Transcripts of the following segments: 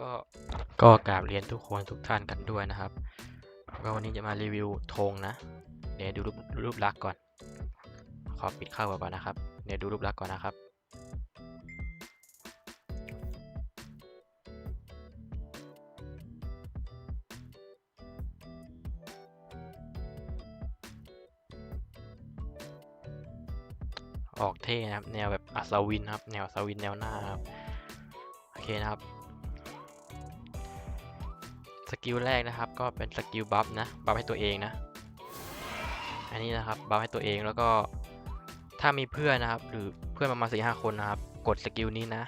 ก็ก็กราบเรียนทุกคนทุกท่านกันด้วยนะครับก็วันนี้จะมารีวิวธงนะ เดี๋ยวดูรูปรูปลักษณ์ก่อน ขอปิดเข้าก่อนนะครับ เดี๋ยวดูรูปลักษณ์ก่อนนะครับ ออกเท่นะครับ แนวแบบอัศวินนะครับ แนวอัศวินแนวหน้าครับ โอเคนะครับ สกิลแรกนะครับ ก็เป็นสกิลบัฟนะ บัฟให้ตัวเองนะ อันนี้นะครับ บัฟให้ตัวเองแล้วก็ ถ้ามีเพื่อนนะครับ หรือเพื่อนประมาณสี่ห้าคนนะครับ กดสกิลนี้นะ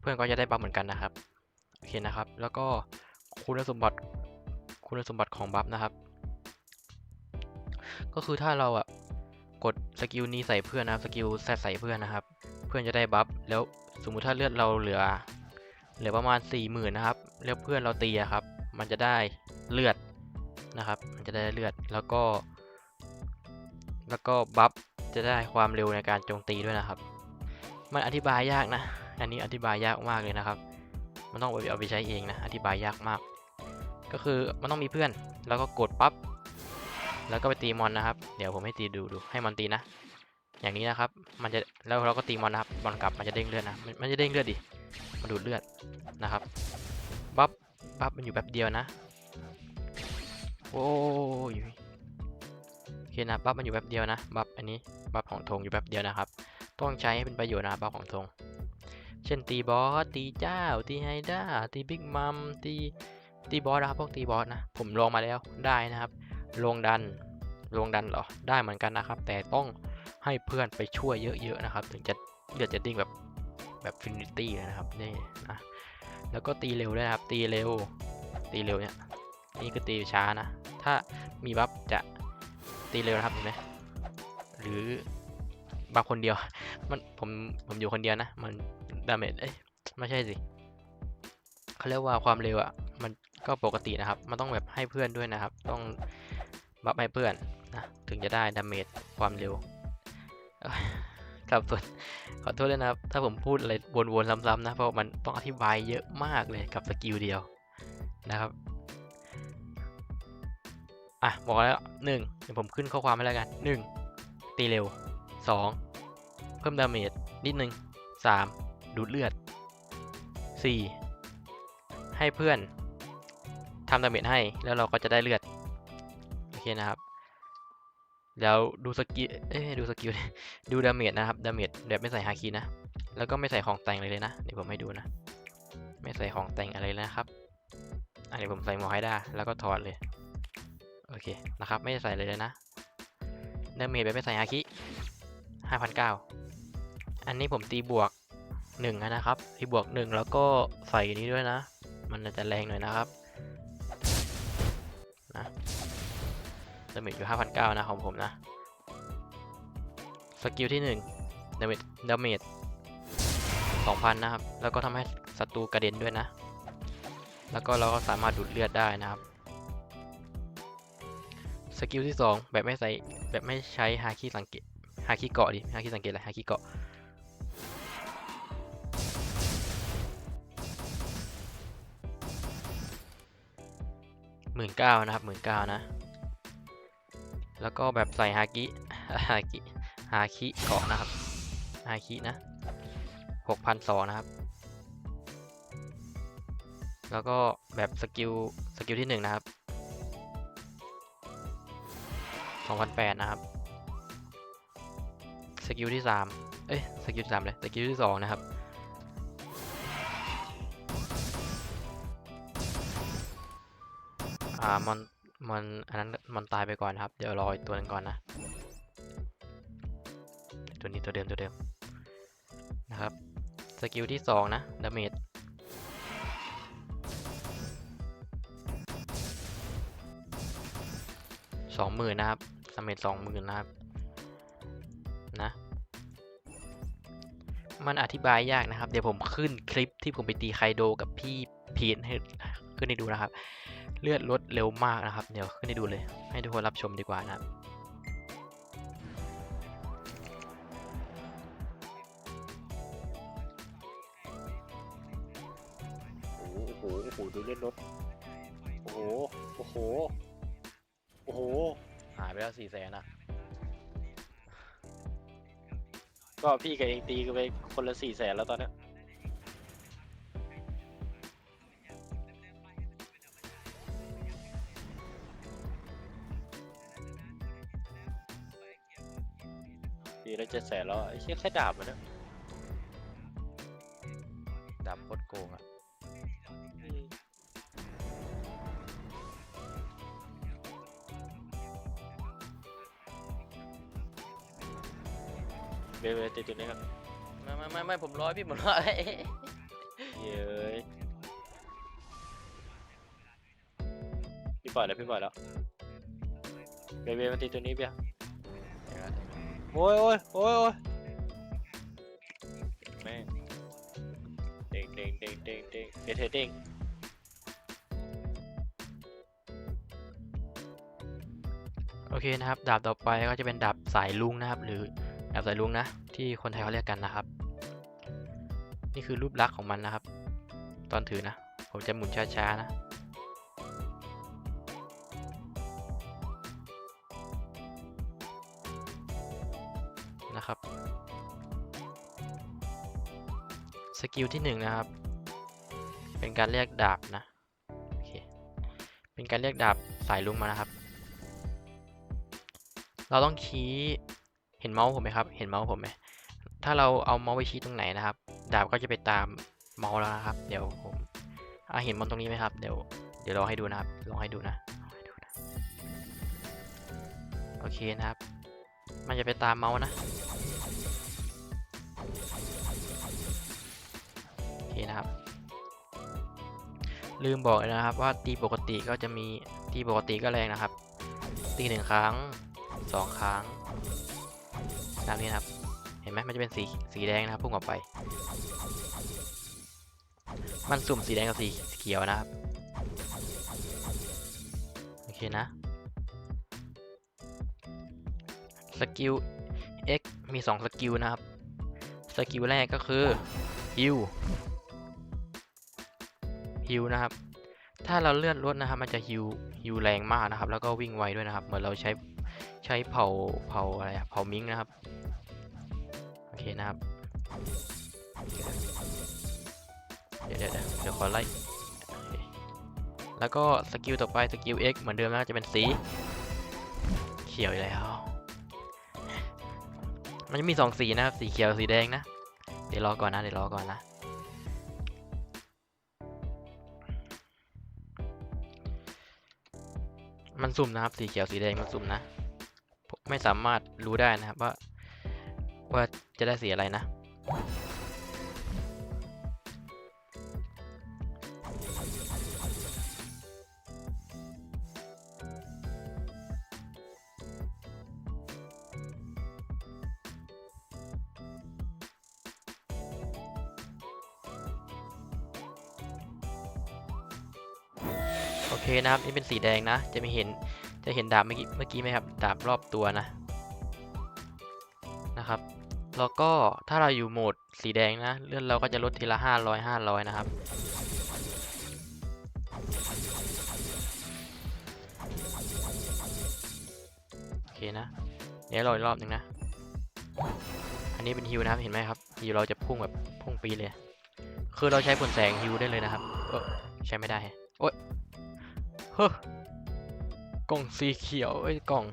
เพื่อนก็จะได้บัฟเหมือนกันนะครับ โอเคนะครับ แล้วก็คุณสมบัติ คุณสมบัติของบัฟนะครับ ก็คือถ้าเราอะกดสกิลนี้ใส่เพื่อนนะครับ สกิลแซดใส่เพื่อนนะครับ เพื่อนจะได้บัฟ แล้วสมมุติถ้าเลือดเราเหลือ เหลือประมาณ4ี่หมื่นนะครับแล้วเพื่อนเราตีครับ มันจะได้เลือดนะครับ มันจะได้เลือดแล้วก็ แล้วก็บัฟจะได้ความเร็วในการโจมตีด้วยนะครับ มันอธิบายยากนะ อันนี้อธิบายยากมากเลยนะครับ มันต้องเอาไปใช้เองนะ อธิบายยากมาก ก็คือมันต้องมีเพื่อน แล้วก็กดปั๊บ แล้วก็ไปตีมอนนะครับ เดี๋ยวผมให้ตีดูดู ให้มันตีนะ อย่างนี้นะครับ มันจะ แล้วเราก็ตีมอนนะครับ มอนกลับ มันจะเด้งเลือดนะมมันจะเด้งเลือดดิ มันดูดเลือดนะครับบัฟบัฟมันอยู่แบบเดียวนะ โอ้ยโอเคนะบัฟมันอยู่แบบเดียวนะบัฟอันนี้บัฟของธงอยู่แบบเดียวนะครับ ต้องใช้ให้เป็นประโยชน์นะบัฟของธงเช่นตีบอสตีเจ้า ตีไฮด้าตีบิ๊กมัมตีตีบอสนะครับพวกตีบอสนะ ผมลองมาแล้วได้นะครับ ลงดันลงดันเหรอ ได้เหมือนกันนะครับ แต่ต้องให้เพื่อนไปช่วยเยอะๆนะครับ ถึงจะเลือดจะดิ้งแบบ แบบฟินิตี้นะครับนี่นะแล้วก็ตีเร็วด้วยนะครับ ตีเร็ว ตีเร็วเนี่ยนี่คือตีช้านะ ถ้ามีบัฟจะตีเร็วนะครับเห็นไหมหรือบัฟคนเดียว มันผมผมอยู่คนเดียวนะ มันดาเมจเอ้ยไม่ใช่สิเขาเรียกว่าความเร็วอะ่ะมันก็ปกตินะครับ มันต้องแบบให้เพื่อนด้วยนะครับ ต้องบัฟให้เพื่อนนะถึงจะได้ดาเมจความเร็วเอ้ยสับสน ขอโทษด้วยนะครับ ถ้าผมพูดอะไรวนๆซ้ำๆนะ เพราะมันต้องอธิบายเยอะมากเลยกับสกิลเดียวนะครับ อะบอกแล้วหนึ่งเดี๋ยวผมขึ้นข้อความให้แล้วกันหนึ่งตีเร็วสองเพิ่มดาเมจนิดนึงสามดูดเลือดสี่ให้เพื่อนทำดาเมจให้แล้วเราก็จะได้เลือด โอเคนะครับ แล้วดูสกิลเอ้ดูสกิลดูดาเมจนะครับ ดาเมจแบบไม่ใส่ฮาคินะ แล้วก็ไม่ใส่ของแต่งเลยเลยนะ เดี๋ยวผมให้ดูนะ ไม่ใส่ของแต่งอะไรเลยนะครับ อันนี้ผมใส่หมอให้ได้แล้วก็ถอดเลย โอเค นะครับ ไม่ใส่เลยเลยนะ ดาเมจแบบไม่ใส่ฮาคิห้าพันเก้าอันนี้ผมตีบวกหนึ่งนะครับ ตีบวกหนึ่งแล้วก็ใส่นี้ด้วยนะ มันจะแรงหน่อยนะครับ นะ ดาเมจอยู่ห้าพันเก้านะของผมนะ สกิลที่หนึ่งดาเมจดาเมจสองพันนะครับ แล้วก็ทำให้ศัตรูกระเด็นด้วยนะ แล้วก็เราก็สามารถดูดเลือดได้นะครับ สกิลที่ 2 แบบไม่ใส่แบบไม่ใช้ฮาคิสังเกตฮาคิเกาะดิฮาคิสังเกตอะไรฮาคิเกาะหมื่นเก้านะครับหมื่นเก้านะ แล้วก็แบบใส่ฮากิฮากิฮาคิเกาะนะครับฮาคินะหกพันสองนะครับ แล้วก็แบบสกิลสกิลที่หนึ่งนะครับ2008นะครับสกิลที่3เอ้ยสกิลที่3เลยสกิลที่2นะครับอ่ามัน มันอันนั้นมันตายไปก่อนครับ เดี๋ยวรออีกตัวหนึงก่อนนะ ตัวนี้ตัวเดิมตัวเดิมนะครับ สกิลที่ 2 นะดาเมจสองหมื่นนะครับสำเร็จสองหมื่นนะครับ นะ มันอธิบายยากนะครับ เดี๋ยวผมขึ้นคลิปที่ผมไปตีไคโดกับพี่พีทให้ขึ้นให้ดูนะครับ เลือดลดเร็วมากนะครับ เดี๋ยวขึ้นให้ดูเลย ให้ทุกคนรับชมดีกว่านะครับโอ้โห โอ้โห ดูเล่นรถ โอ้โห โอ้โห โอ้โห หายไปแล้วสี่แสนอะก็พี่กับเองตีกันไปคนละสี่แสนแล้วตอนเนี้ แล้วเจ็ดแสนแล้วอะไอ้เชี่ยแค่ดาบมันนะดาบโคตรโกงอะอืมเบลเบลตีตัวนี้ครับไม่ไม่ไม่ไม่ผมร้อยพี่ผมร้อยเย้ยพี่ปล่อยแล้วพี่ปล่อยแล้วเบลเบลมันตีตัวนี้เบียร์ โอ้ยโอ้ยโอ้ยโอ้ยแม่งเด้งเด้งเด้งเด้งเด้งเดทเด้งโอเคนะครับ ดาบต่อไปก็จะเป็นดาบสายลุงนะครับ หรือดาบสายลุงนะ ที่คนไทยเขาเรียกกันนะครับ นี่คือรูปลักษณ์ของมันนะครับ ตอนถือนะ ผมจะหมุนช้าๆนะ กิลที่หนึ่งนะครับ เป็นการเรียกดาบนะโอเคเป็นการเรียกดาบสายลุงมานะครับ เราต้องชี้เห็นเมาส์ผมไหมครับ เห็นเมาส์ผมไหมถ้าเราเอาเมาส์ไปชี้ตรงไหนนะครับ ดาบก็จะไปตามเมาส์แล้วนะครับ เดี๋ยวผมอะเห็นมันตรงนี้ไหมครับ เดี๋ยวเดี๋ยวลองให้ดูนะครับลองให้ดูนะโอเคนะครับ มันจะไปตามเมาส์นะ เคนะครับ ลืมบอกนะครับว่าตีปกติก็จะมีตีปกติก็แรงนะครับ ตีหนึ่งครั้งสองครั้งตามนี้นะครับ เห็นไหมมันจะเป็นสีสีแดงนะครับพุ่งออกไป มันสุ่มสีแดงกับสีเขียวนะครับ โอเคนะ สกิล X มี 2 สกิลนะครับ สกิลแรกก็คือฮิว ฮิวนะครับ ถ้าเราเลื่อนรถนะครับ มันจะฮิวฮิวแรงมากนะครับ แล้วก็วิ่งไวด้วยนะครับ เหมือนเราใช้ใช้เผาเผาอะไรอะเผามิงนะครับ โอเคนะครับ เดี๋ยวเดี๋ยวเดี๋ยวขอไล่แล้วก็สกิลต่อไปสกิล X เหมือนเดิมนะจะเป็นสีเขียวอีกแล้ว มันจะมีสองสีนะครับ สีเขียวสีแดงนะ เดี๋ยวรอก่อนนะ เดี๋ยวรอก่อนนะ มันสุ่มนะครับ สีเขียวสีแดงมันสุ่มนะ ไม่สามารถรู้ได้นะครับว่า ว่าจะได้สีอะไรนะ โอเคนะครับนี่เป็นสีแดงนะ จะไม่เห็นจะเห็นดาบเมื่อกี้เมื่อกี้ไหมครับดาบรอบตัวนะนะครับแล้วก็ถ้าเราอยู่โหมดสีแดงนะเลื่อนเราก็จะลดทีละห้าร้อยห้าร้อยนะครับ โอเคนะ เดี๋ยวรออีกรอบหนึ่งนะ อันนี้เป็นฮิวนะครับเห็นไหมครับฮิวเราจะพุ่งแบบพุ่งปีเลย คือเราใช้ผลแสงฮิวได้เลยนะครับ เออใช้ไม่ได้แฮะโอ๊ย เฮ้อกล่องสีเขียวเอ้กล่อง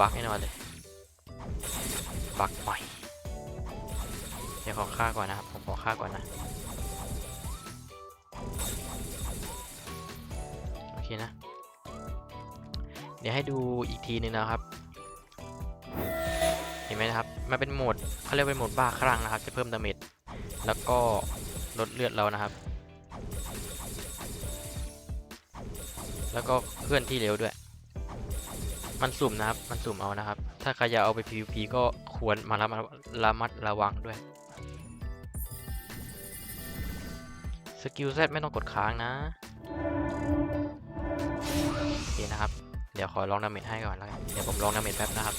บักแน่นอนเลย บักใหม่เดี๋ยวขอค่าก่อนนะครับผมขอค่าก่อนนะ โอเคนะ เดี๋ยวให้ดูอีกทีหนึงนะครับ เห็นไหมนะครับ มันเป็นโหมดเขาเรียกเป็นโหมดบ้าคลั่งนะครับ จะเพิ่มดาเมจแล้วก็ลดเลือดเรานะครับ แล้วก็เคลื่อนที่เร็วด้วย มันสุ่มนะครับ มันสุ่มเอานะครับ ถ้าใครอยากเอาไป PVP ก็ควรมาระมัดระมัดระวังด้วย สกิล Z ไม่ต้องกดค้างนะโอเคนะครับ เดี๋ยวขอลองดาเมจให้ก่อนแล้วกัน เดี๋ยวผมลองดาเมจแป๊บนะครับ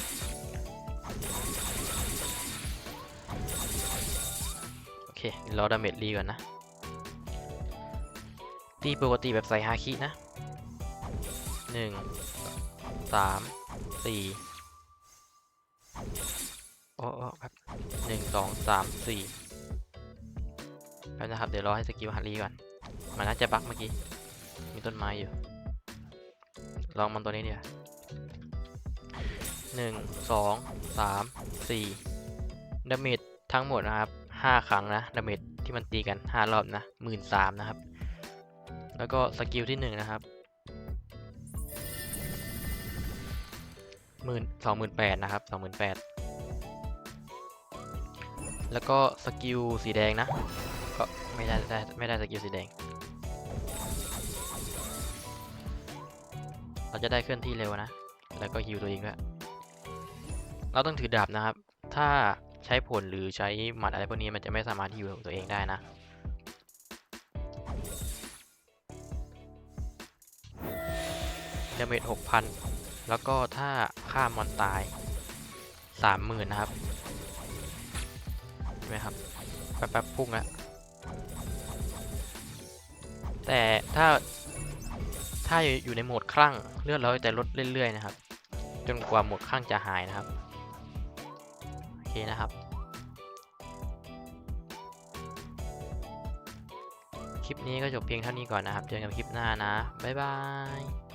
โอเครอดาเมจรีก่อนนะ ตีปกติแบบใส่ฮาคินะ หนึ่งสามสี่โอ้โอ้ครับหนึ่งสองสามสี่แล้วนะครับ เดี๋ยวรอให้สกิลฮันรีก่อน มันน่าจะบั๊กเมื่อกี้ มีต้นไม้อยู่ ลองมันตัวนี้เดียวาหนึ่งสองสามสี่ดาเมจทั้งหมดนะครับห้าครั้งนะดาเมจที่มันตีกันห้ารอบนะหมื่นสามนะครับ แล้วก็สกิลที่หนึ่งนะครับ หมื่นสองหมื่นแปดนะครับสองหมื่นแปดแล้วก็สกิลสีแดงนะ ก็ไม่ได้ไม่ได้สกิลสีแดง เราจะได้เคลื่อนที่เร็วนะ แล้วก็ฮิวตัวเองด้วยเราต้องถือดาบนะครับ ถ้าใช้ผลหรือใช้หมัดอะไรพวกนี้มันจะไม่สามารถฮิวตัวเองได้นะดาเมจหกพัน แล้วก็ถ้าฆ่ามอนตายสามหมื่นนะครับเห็นไหมครับแป๊บๆพุ่งแล้วแต่ถ้าถ้าอยู่ในโหมดคลั่งเลือดเราจะลดเรื่อยๆนะครับ จนกว่าโหมดคลั่งจะหายนะครับโอเคนะครับ คลิปนี้ก็จบเพียงเท่านี้ก่อนนะครับ เจอกันคลิปหน้านะ บ๊ายบาย